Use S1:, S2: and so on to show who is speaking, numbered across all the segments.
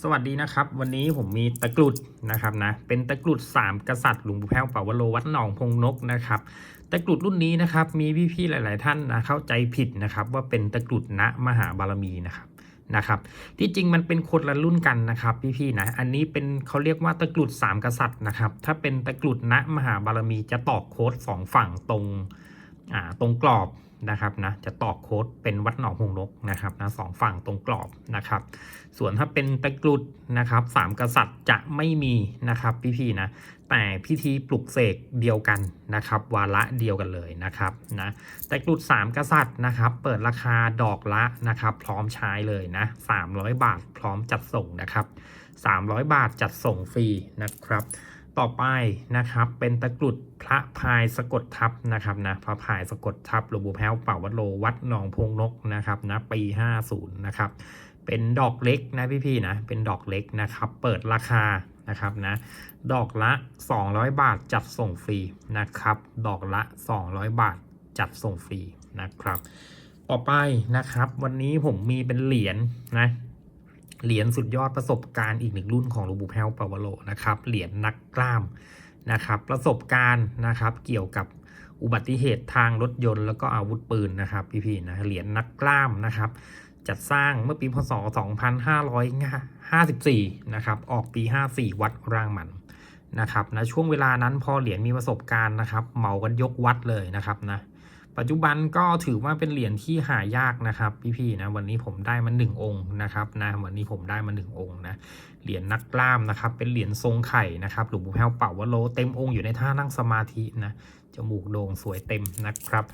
S1: สวัสดีนะครับ วันนี้ผมมีตะกรุดนะครับนะเป็นตะกรุดสามกษัตริย์หลวงปู่แพ้วป่าวโลวัดหนองพงนกนะครับตะกรุดรุ่นนี้นะครับมีพี่ๆหลาย ๆ ท่านนะเข้าใจผิดนะครับ ว่าเป็นตะกรุดณมหาบารมีนะครับนะครับ ที่จริงมันเป็นคนละรุ่นกันนะครับพี่ๆนะอันนี้เป็นเขาเรียกว่าตะกรุดสามกษัตริย์นะครับถ้าเป็นตะกรุดณมหาบารมีจะตอกโค้ดสองฝั่งตรง ตรงกรอบนะครับนะจะตอกโค้ดเป็นวัดหนองพงนกนะครับนะสองฝั่งตรงกรอบนะครับ ส่วนถ้าเป็นตะกรุดนะครับสามกษัตริย์จะไม่มีนะครับพี่ๆนะแต่พิธีปลุกเสกเดียวกันนะครับ วาระเดียวกันเลยนะครับนะตะกรุดสามกษัตริย์นะครับ เปิดราคาดอกละนะครับ พร้อมใช้เลยนะ300 บาทพร้อมจัดส่งนะครับ 300 บาทจัดส่งฟรีนะครับ ต่อไปนะครับ เป็นตะกรุดพระพายสะกดทับนะครับนะพระพายสะกดทับหลวงปู่แพ้วเป่าวัดโลวัดหนองพงนกนะครับนะปี 50นะครับเป็นดอกเล็กนะพี่ๆนะเป็นดอกเล็กนะครับ เปิดราคานะครับนะดอกละ 200 บาทจัดส่งฟรีนะครับ ดอกละ 200 บาทจัดส่งฟรีนะครับ ต่อไปนะครับ วันนี้ผมมีเป็นเหรียญนะ เหรียญสุดยอดประสบการณ์อีกหนึ่งรุ่นของหลวงปู่แพ้วปาวโลนะครับเหรียญนักกล้ามนะครับ ประสบการณ์นะครับเกี่ยวกับอุบัติเหตุทางรถยนต์แล้วก็อาวุธปืนนะครับพี่ๆนะเหรียญนักกล้ามนะครับ จัดสร้างเมื่อปีพศ 2554 นะครับ ออกปี 54 วัดร่างมันนะครับนะช่วงเวลานั้นพอเหรียญมีประสบการณ์นะครับ เหมากันยกวัดเลยนะครับนะ ปัจจุบันก็ถือว่าเป็นเหรียญที่หายากนะครับพี่ๆนะวันนี้ผมได้มาหนึ่งองค์นะครับนะวันนี้ผมได้มาหนึ่งองค์นะเหรียญนักกล้ามนะครับเป็นเหรียญทรงไข่นะครับหลวงปู่แพ้วเป่าวโลเต็มองค์อยู่ในท่านั่งสมาธินะจมูกโด่งสวยเต็มนะครับ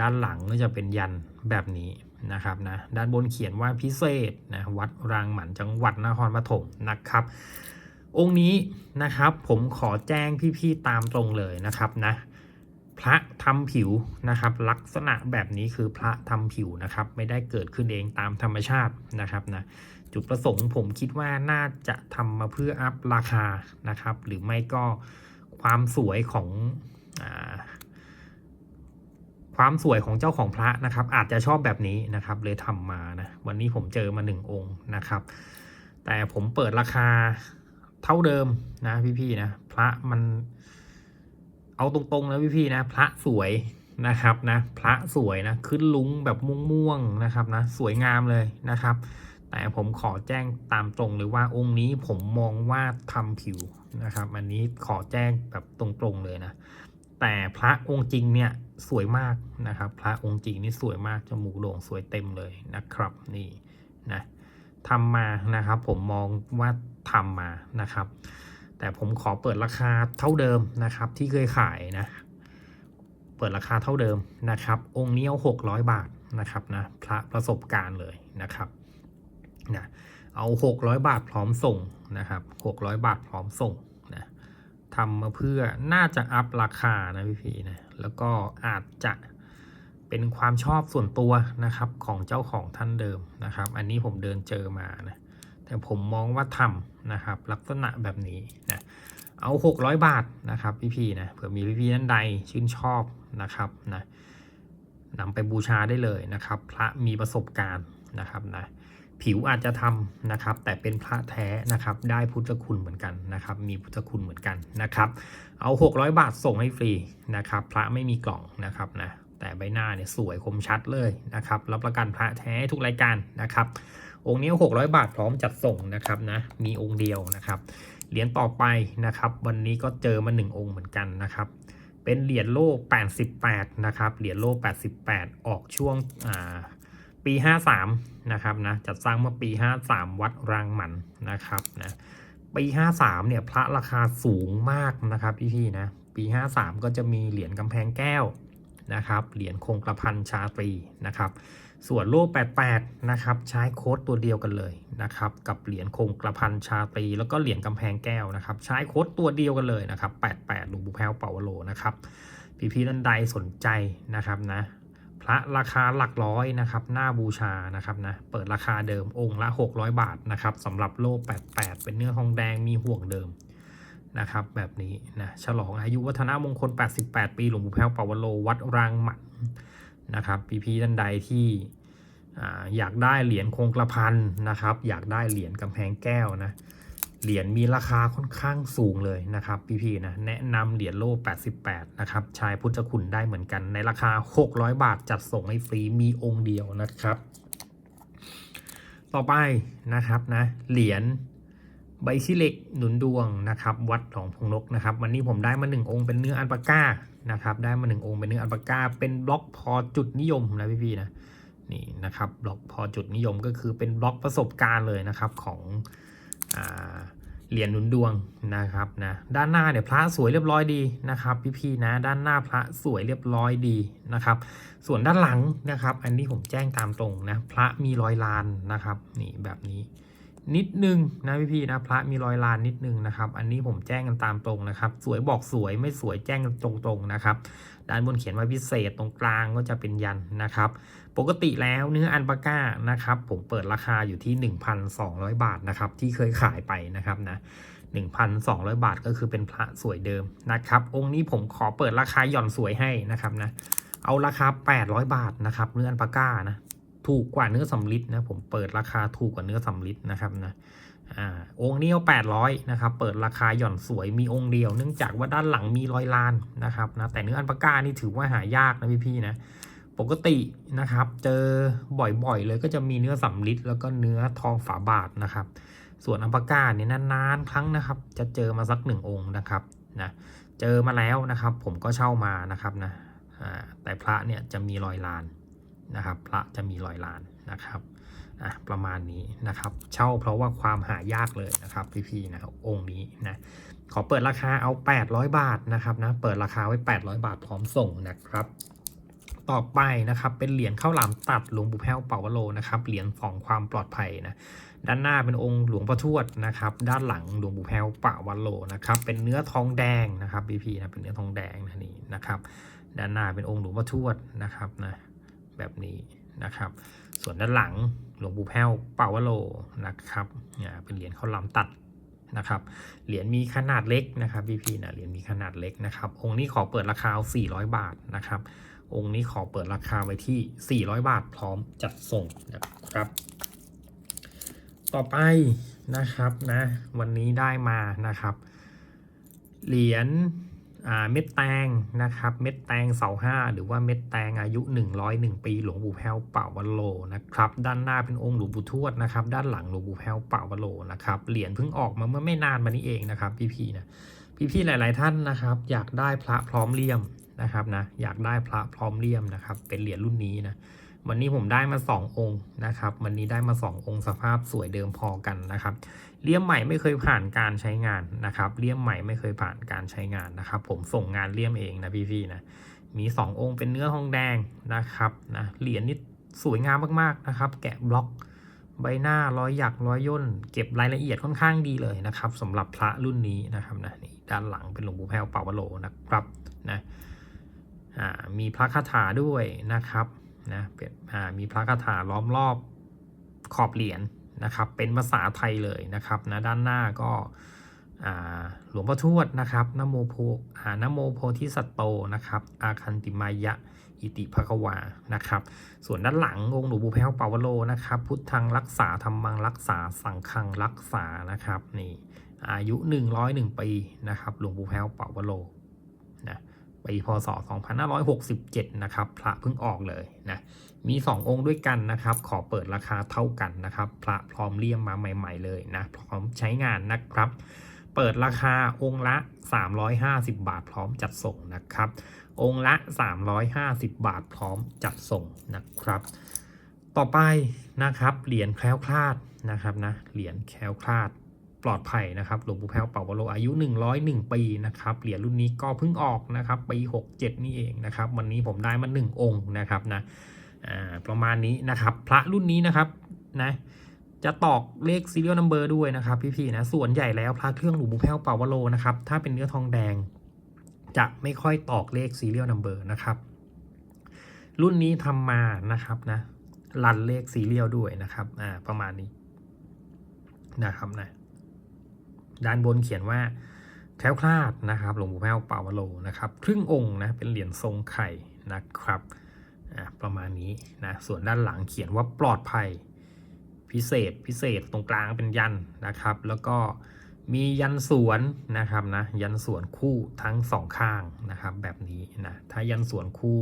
S1: ด้านหลังก็จะเป็นยันแบบนี้นะครับนะด้านบนเขียนว่าพิเศษนะวัดรางหมันจังหวัดนครปฐมนะครับองค์นี้นะครับผมขอแจ้งพี่ๆตามตรงเลยนะครับนะ พระทำผิวนะครับ ลักษณะแบบนี้คือพระทำผิวนะครับ ไม่ได้เกิดขึ้นเองตามธรรมชาตินะครับนะจุดประสงค์ผมคิดว่าน่าจะทำมาเพื่ออัพราคานะครับ หรือไม่ก็ความสวยของอความสวยของเจ้าของพระนะครับ อาจจะชอบแบบนี้นะครับ เลยทำมานะวันนี้ผมเจอมาหนึ่งองค์นะครับ แต่ผมเปิดราคาเท่าเดิมนะพี่ๆนะพระมัน เอาตรงๆนะพี่ๆนะ พระสวยนะครับนะ พระสวยนะ ขึ้นลุงแบบม่วงๆนะครับนะ สวยงามเลยนะครับ แต่ผมขอแจ้งตามตรงเลยว่าองค์นี้ผมมองว่าทำผิวนะครับ อันนี้ขอแจ้งแบบตรงๆเลยนะ แต่พระองค์จริงเนี่ยสวยมากนะครับ พระองค์จริงนี่สวยมากจมูกโด่งสวยเต็มเลยนะครับ นี่นะทำมานะครับ ผมมองว่าทำมานะครับ แต่ผมขอเปิดราคาเท่าเดิมนะครับ ที่เคยขายนะ เปิดราคาเท่าเดิมนะครับ องค์นี้เอาหกร้อยบาทนะครับนะพระประสบการณ์เลยนะครับนะเอาหกร้อยบาทพร้อมส่งนะครับหกร้อยบาทพร้อมส่งนะทำมาเพื่อน่าจะอัพราคานะพี่พีนะแล้วก็อาจจะเป็นความชอบส่วนตัวนะครับของเจ้าของท่านเดิมนะครับ อันนี้ผมเดินเจอมานะ แต่ผมมองว่าทำนะครับ ลักษณะแบบนี้นะเอา 600 บาทนะครับ พี่ๆนะเผื่อมีพี่ๆท่านใดชื่นชอบนะครับนะนำไปบูชาได้เลยนะครับ พระมีประสบการณ์นะครับนะผิวอาจจะทำนะครับ แต่เป็นพระแท้นะครับ ได้พุทธคุณเหมือนกันนะครับ มีพุทธคุณเหมือนกันนะครับ เอา 600 บาทส่งให้ฟรีนะครับ พระไม่มีกล่องนะครับนะแต่ใบหน้าเนี่ยสวยคมชัดเลยนะครับ รับประกันพระแท้ทุกรายการนะครับ องค์นี้ 600 บาทพร้อมจัดส่งนะครับนะ มีองค์เดียวนะครับ เหรียญต่อไปนะครับ วันนี้ก็เจอมา 1 องค์เหมือนกันนะครับ เป็นเหรียญโล่ 88 นะครับ เหรียญโล่ 88 ออกช่วงอ่าปี 53 นะครับนะ จัดสร้างเมื่อปี 53 วัดรางหมันนะครับนะ ปี 53 เนี่ยพระราคาสูงมากนะครับพี่ๆนะ ปี 53 ก็จะมีเหรียญกำแพงแก้ว นะครับ เหรียญคงกระพันชาตรีนะครับ ส่วนโล่88 นะครับ ใช้โค้ดตัวเดียวกันเลยนะครับ กับเหรียญคงกระพันชาตรี แล้วก็เหรียญกำแพงแก้วนะครับ ใช้โค้ดตัวเดียวกันเลยนะครับ 88หลวงปู่แพ้วเปาวโลนะครับ พี่พี่ๆท่านใดสนใจนะครับนะ พระราคาหลักร้อยนะครับ หน้าบูชานะครับนะ เปิดราคาเดิมองค์ละ 600 บาทนะครับสำหรับโล่88 เป็นเนื้อทองแดงมีห่วงเดิม นะครับแบบนี้นะฉลองอายุวัฒนมงคล 88 ปีหลวงปู่แพ้วปาวโลวัดรางหมันนะครับพี่ๆท่านใดที่ออยากได้เหรียญคงกระพันนะครับ อยากได้เหรียญกำแพงแก้วนะเหรียญมีราคาค่อนข้างสูงเลยนะครับพี่ๆนะแนะนำเหรียญโล่ 88 นะครับชายพุทธคุณได้เหมือนกันในราคา 600 บาทจัดส่งให้ฟรีมีองค์เดียวนะครับ ต่อไปนะครับนะเหรียญ ใบชิเล็กหนุนดวงนะครับ วัดหนองพงนกนะครับ วันนี้ผมได้มาหนึ่งองค์เป็นเนื้ออัลปาก้านะครับ ได้มาหนึ่งองค์เป็นเนื้ออัลปาก้า เป็นบล็อกพอจุดนิยมนะพี่ๆนะนี่นะครับบล็อกพอจุดนิยมก็คือเป็นบล็อกประสบการณ์เลยนะครับของอเหรียญหนุนดวงนะครับนะด้านหน้าเนี่ยพระสวยเรียบร้อยดีนะครับ พี่ๆนะด้านหน้าพระสวยเรียบร้อยดีนะครับ ส่วนด้านหลังนะครับ อันนี้ผมแจ้งตามตรงนะพระมีรอยลานนะครับนี่แบบนี้ นิดนึงนะพี่ๆนะพระมีรอยลานนิดนึงนะครับ อันนี้ผมแจ้งกันตามตรงนะครับ สวยบอกสวยไม่สวยแจ้งกันตรงๆนะครับ ด้านบนเขียนว่าพิเศษตรงกลางก็จะเป็นยันนะครับ ปกติแล้วเนื้ออันปาก้านะครับ ผมเปิดราคาอยู่ที่ 1,200 บาทนะครับ ที่เคยขายไปนะครับนะ1,200 บาทก็คือเป็นพระสวยเดิมนะครับ องค์นี้ผมขอเปิดราคาหย่อนสวยให้นะครับนะเอาราคา 800 บาทนะครับเนื้ออันปาก้านะ ถูกกว่าเนื้อสำลิดนะผมเปิดราคาถูกกว่าเนื้อสำลิดนะครับนะอ่าองค์นี้เอา800นะครับเปิดราคาหย่อนสวยมีองค์เดียว เนื่องจากว่าด้านหลังมีรอยลานนะครับนะแต่เนื้ออันปาก้านี่ถือว่าหายากนะพี่ๆนะปกตินะครับเจอบ่อยๆเลยก็จะมีเนื้อสำลิดแล้วก็เนื้อทองฝาบาทนะครับ ส่วนอัปากาเนี่ยนานๆครั้งนะครับ จะเจอมาสักหนึ่งองค์นะครับนะเจอมาแล้วนะครับ ผมก็เช่ามานะครับนะแต่พระเนี่ยจะมีรอยลาน นะครับ พระจะมีรอยลานนะครับอะประมาณนี้นะครับ เช่าเพราะว่าความหายากเลยนะครับพี่ๆนะองค์นี้นะขอเปิดราคาเอา 800 บาทนะครับนะเปิดราคาไว้ 800 บาทพร้อมส่งนะครับต่อไปนะครับเป็นเหรียญข้าวหลามตัดหลวงปู่แพ้วเป่าวโลนะครับเหรียญของความปลอดภัยนะด้านหน้าเป็นองค์หลวงพ่อทวดนะครับด้านหลังหลวงปู่แพ้วป่าวโลนะครับเป็นเนื้อทองแดงนะครับพี่พีนะเป็นเนื้อทองแดงนะนี่นะครับด้านหน้าเป็นองค์หลวงพ่อทวดนะครับนะ แบบนี้นะครับ ส่วนด้านหลังหลวงปู่แพ้วเป่าวโลนะครับเป็นเหรียญข้าลามตัดนะครับ เหรียญมีขนาดเล็กนะครับพี่พีนะเหรียญมีขนาดเล็กนะครับ องค์นี้ขอเปิดราคา 400 บาทนะครับ องค์นี้ขอเปิดราคาไว้ที่ 400 บาทพร้อมจัดส่งนะครับ ต่อไปนะครับนะ วันนี้ได้มานะครับ เหรียญ เม็ดแตงนะครับ เม็ดแตงเสาห้าหรือว่าเม็ดแตงอายุ 101 ปี หลวงปู่แพ้วเป่าวัลโลนะครับ ด้านหน้าเป็นองค์หลวงปู่ทวดนะครับ ด้านหลังหลวงปู่แพ้วเป่าวัลโลนะครับ เหรียญเพิ่งออกมาเมื่อไม่นานมานี้เองนะครับ พี่ๆนะ พี่ๆหลาย ๆ ท่านนะครับ อยากได้พระพร้อมเลี่ยม นะครับนะอยากได้พระพร้อมเลี่ยมนะครับ เป็นเหรียญรุ่นนี้นะวันนี้ผมได้มา 2 องค์นะครับ วันนี้ได้มา 2 องค์สภาพสวยเดิมพอกันนะครับเลี่ยมใหม่ไม่เคยผ่านการใช้งานนะครับเลี่ยมใหม่ไม่เคยผ่านการใช้งานนะครับ ผมส่งงานเลี่ยมเองนะพี่ๆนะมี 2 องค์เป็นเนื้อทองแดงนะครับนะเหรียญนี่สวยงามมากๆนะครับ แกะบล็อกใบหน้าร้อยหยักร้อยย่น เก็บรายละเอียดค่อนข้างดีเลยนะครับสำหรับพระรุ่นนี้นะครับนะนี่ด้านหลังเป็นหลวงปู่แพ้วเป่าวโลนะครับนะ มีพระคาถาด้วยนะครับนะเป็นมีพระคาถาล้อมรอบขอบเหรียญนะครับ เป็นภาษาไทยเลยนะครับนะด้านหน้าก็หลวงพ่อทวดนะครับนโมโพอ่านโมโพธิสัตโตนะครับ อาคันติมายะอิติภควานะครับ ส่วนด้านหลังองค์หลวงปู่แพ้วเปาวโลนะครับ พุทธังรักษาธรรมังรักษาสังฆังรักษานะครับนี่อายุ 101 ปีนะครับหลวงปู่แพ้วเปาวโลนะ ปีพศ 2567 นะครับ พระเพิ่งออกเลยนะ มี 2 องค์ด้วยกันนะครับ ขอเปิดราคาเท่ากันนะครับ พระพร้อมเลี่ยมมาใหม่ ๆ เลยนะ พร้อมใช้งานนะครับ เปิดราคาองค์ละ 350 บาทพร้อมจัดส่งนะครับ องค์ละ 350 บาทพร้อมจัดส่งนะครับ ต่อไปนะครับ เหรียญแคล้วคลาดนะครับนะ เหรียญแคล้วคลาด ปลอดภัยนะครับหลวงปู่แพ้วเป่าวโลอายุ 101 ปีนะครับเหรียญรุ่นนี้ก็เพิ่งออกนะครับปี 67 นี่เองนะครับวันนี้ผมได้มา 1 องค์นะครับนะประมาณนี้นะครับพระรุ่นนี้นะครับนะจะตอกเลข serial number ด้วยนะครับพี่ๆนะส่วนใหญ่แล้วพระเครื่องหลวงปู่แพ้วเป่าวโลนะครับถ้าเป็นเนื้อทองแดง จะไม่ค่อยตอกเลข serial number นะครับรุ่นนี้ทำมานะครับนะรันเลข serial ด้วยนะครับอ่าประมาณนี้นะครับนะ ด้านบนเขียนว่าแคล้วคลาดนะครับ หลวงปู่แพ้วเป่าวโลนะครับ ครึ่งองค์นะ เป็นเหรียญทรงไข่นะครับอะประมาณนี้นะ ส่วนด้านหลังเขียนว่าปลอดภัย พิเศษพิเศษตรงกลางเป็นยันนะครับ แล้วก็มียันสวนนะครับนะ ยันสวนคู่ทั้งสองข้างนะครับ แบบนี้นะ ถ้ายันสวนคู่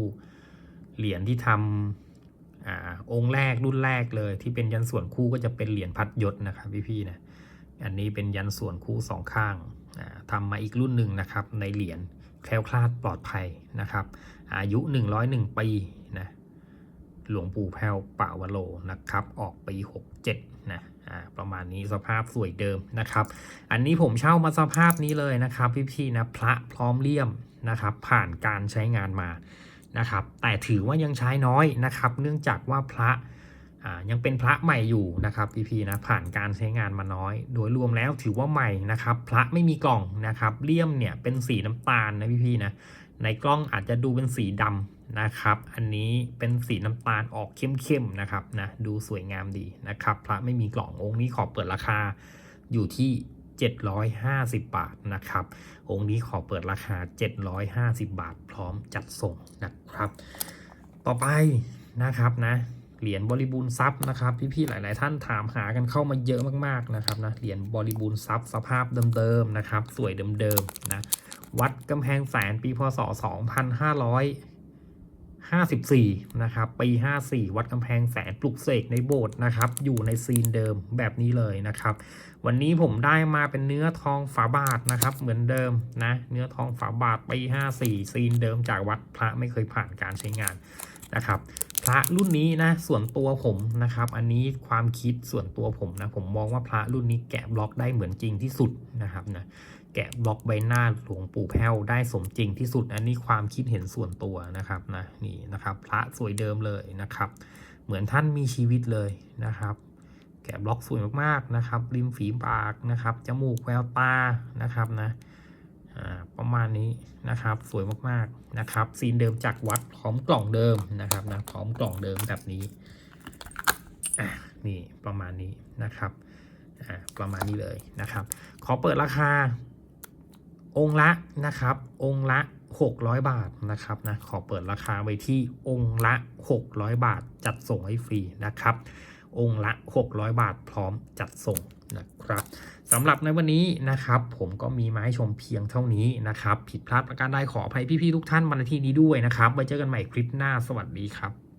S1: เหรียญที่ทำอาองค์แรกรุ่นแรกเลย ที่เป็นยันสวนคู่ก็จะเป็นเหรียญพัดยศนะครับพี่ๆนะ อันนี้เป็นยันส่วนคู่สองข้างทำมาอีกรุ่นหนึ่งนะครับในเหรียญแคล้วคลาดปลอดภัยนะครับ อายุ 101 ปีนะหลวงปู่แพ้วป่าวโลนะครับ ออกปี 67 นะอ่าประมาณนี้สภาพสวยเดิมนะครับ อันนี้ผมเช่ามาสภาพนี้เลยนะครับ พี่ๆนะพระพร้อมเลี่ยมนะครับ ผ่านการใช้งานมานะครับ แต่ถือว่ายังใช้น้อยนะครับ เนื่องจากว่าพระ ยังเป็นพระใหม่อยู่นะครับพี่ๆนะผ่านการใช้งานมาน้อย โดยรวมแล้วถือว่าใหม่นะครับ พระไม่มีกล่องนะครับเลี่ยมเนี่ยเป็นสีน้ำตาลนะพี่ๆนะในกล้องอาจจะดูเป็นสีดำนะครับ อันนี้เป็นสีน้ำตาลออกเข้มๆนะครับนะดูสวยงามดีนะครับ พระไม่มีกล่ององค์นี้ขอเปิดราคาอยู่ที่750 บาทนะครับ องค์นี้ขอเปิดราคา 750 บาท พร้อมจัดส่งนะครับ ต่อไปนะครับนะ เหรียญบริบูรณ์ทรัพย์นะครับพี่ๆหลาย ๆ ท่านถามหากันเข้ามาเยอะมากๆนะครับนะเหรียญบริบูรณ์ทรัพย์สภาพเดิมๆนะครับสวยเดิมๆนะวัดกำแพงแสนปีพศ 2554 นะครับ ปี 54 วัดกำแพงแสนปลุกเสกในโบสถ์นะครับ อยู่ในซีนเดิมแบบนี้เลยนะครับ วันนี้ผมได้มาเป็นเนื้อทองฝาบาทนะครับ เหมือนเดิมนะ เนื้อทองฝาบาทปี 54 ซีนเดิมจากวัดพระไม่เคยผ่านการใช้งานนะครับ พระรุ่นนี้นะส่วนตัวผมนะครับ อันนี้ความคิดส่วนตัวผมนะผมมองว่าพระรุ่นนี้แกะบล็อกได้เหมือนจริงที่สุดนะครับนะแกะบล็อกใบหน้าหลวงปู่แพ้วได้สมจริงที่สุด อันนี้ความคิดเห็นส่วนตัวนะครับนะนี่นะครับ พระสวยเดิมเลยนะครับ เหมือนท่านมีชีวิตเลยนะครับ แกะบล็อกสวยมากๆนะครับ ริมฝีปากนะครับจมูกแววตานะครับนะประมาณนี้นะครับ สวยมากๆนะครับซีนเดิมจากวัด ร้อมกล่องเดิมนะครับนะพร้อมกล่องเดิมแบบนี้อะนี่ประมาณนี้นะครับอ่าประมาณนี้เลยนะครับ ขอเปิดราคา องละนะครับ องละ 600 บาทนะครับนะขอเปิดราคาไว้ที่องละ 600 บาทจัดส่งให้ฟรีนะครับ องละ 600 บาทพร้อมจัดส่ง นะครับสำหรับในวันนี้นะครับ ผมก็มีมาให้ชมเพียงเท่านี้นะครับ ผิดพลาดประการใดขออภัยพี่ๆทุกท่านมาในที่นี้ด้วยนะครับไว้เจอกันใหม่คลิปหน้าสวัสดีครับ